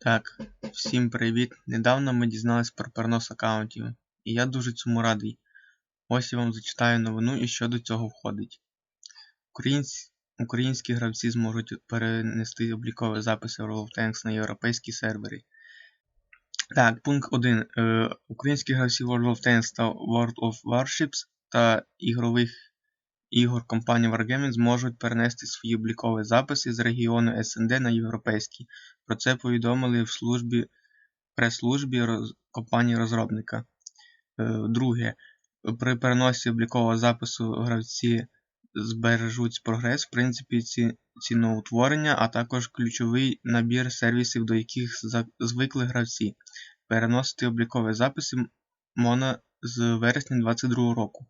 Так, всім привіт! Недавно ми дізналися про перенос аккаунтів, і я дуже цьому радий. Ось я вам зачитаю новину і що до цього входить. Українсь... Українські гравці зможуть перенести облікові записи World of Tanks на європейські сервери. Так, пункт 1. Е, Українські гравці World of Tanks та World of Warships та ігрових ігор компанії Wargaming зможуть перенести свої облікові записи з регіону СНД на європейський. Про це повідомили в службі прес-службі роз... компанії розробника. Е, друге. При переносі облікового запису гравці збережуть прогрес в принципі ці... ціноутворення, а також ключовий набір сервісів, до яких звикли гравці. Переносити облікові записи можна з вересня 2022 року.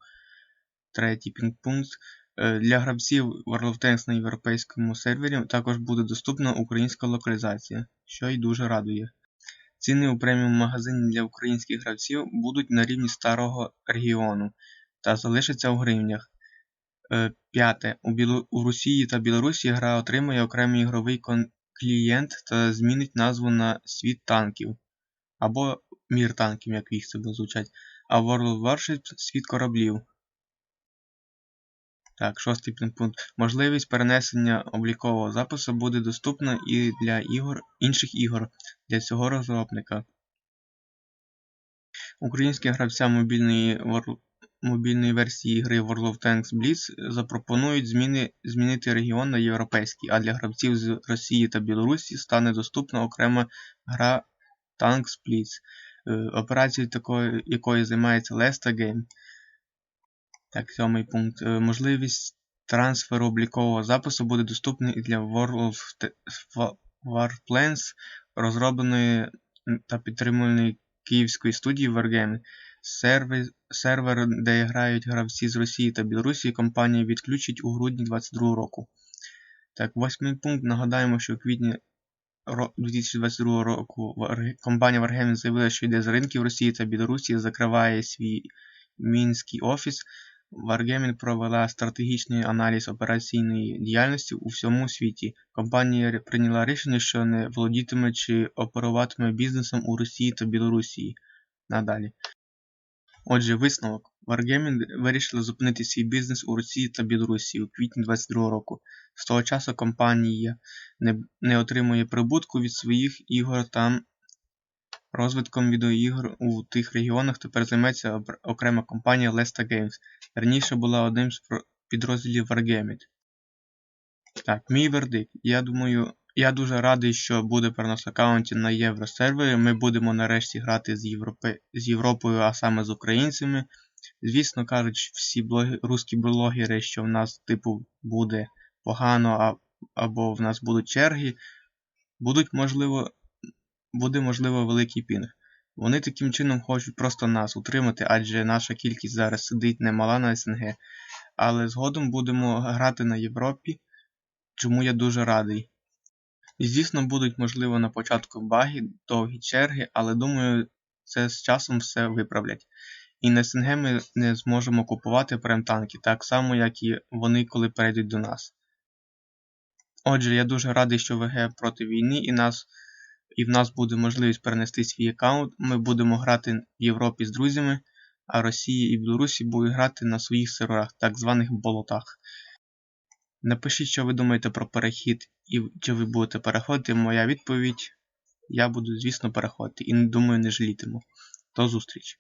Третій пінг-пункт. Е, для гравців World of Tanks на європейському сервері також буде доступна українська локалізація, що й дуже радує. Ціни у преміум магазині для українських гравців будуть на рівні старого регіону та залишаться у гривнях. Е, п'яте. У, Біло... у Росії та Білорусі гра отримує окремий ігровий клієнт та змінить назву на світ танків або мір танків, як їх це буде звучать, а World of Warships світ кораблів. Так, шостий пункт. Можливість перенесення облікового запису буде доступна і для ігор, інших ігор для цього розробника. Українським гравцям мобільної мобільної версії ігри World of Tanks Blitz запропонують зміни, змінити регіон на європейський, а для гравців з Росії та Білорусі стане доступна окрема гра Tanks Blitz, е, операцією якої займається Lesta Game. Так, сьомий пункт. Е, можливість трансферу облікового запису буде доступна і для World of Warplanes, розробленої та підтримуваної київської студії Wargame. Сервер, де грають гравці з Росії та Білорусі, компанія відключить у грудні 2022 року. Так, восьмий пункт. Нагадаємо, що у квітні 2022 року компанія Wargaming заявила, що йде з ринків Росії та Білорусі, закриває свій мінський офіс. Wargaming провела стратегічний аналіз операційної діяльності у всьому світі. Компанія прийняла рішення, що не володітиме чи оперуватиме бізнесом у Росії та Білорусі надалі. Отже, висновок. Wargaming вирішила зупинити свій бізнес у Росії та Білорусі у квітні 2022 року. З того часу компанія не, не отримує прибутку від своїх ігор та Розвитком відеоігр у тих регіонах тепер займеться окрема компанія Lesta Games. Раніше була одним з підрозділів Wargaming. Так, мій вердикт. Я думаю, я дуже радий, що буде перенос аккаунтів на євросервери. Ми будемо нарешті грати з Європи... з Європою, а саме з українцями. Звісно кажуть, всі блоги... русські блогери, що в нас, типу, буде погано, а... або в нас будуть черги. Будуть, можливо, буде можливо великий пінг. Вони таким чином хочуть просто нас утримати, адже наша кількість зараз сидить немала на СНГ. Але згодом будемо грати на Європі, чому я дуже радий. Звісно, будуть, можливо, на початку баги, довгі черги, але думаю, це з часом все виправлять. І на СНГ ми не зможемо купувати прем-танки, так само, як і вони, коли перейдуть до нас. Отже, я дуже радий, що ВГ проти війни і нас і в нас буде можливість перенести свій аккаунт. Ми будемо грати в Європі з друзями, а Росія і Білорусі будуть грати на своїх серверах, так званих болотах. Напишіть, що ви думаєте про перехід і чи ви будете переходити. Моя відповідь: я буду, звісно, переходити і думаю, не жалітиму. До зустрічі!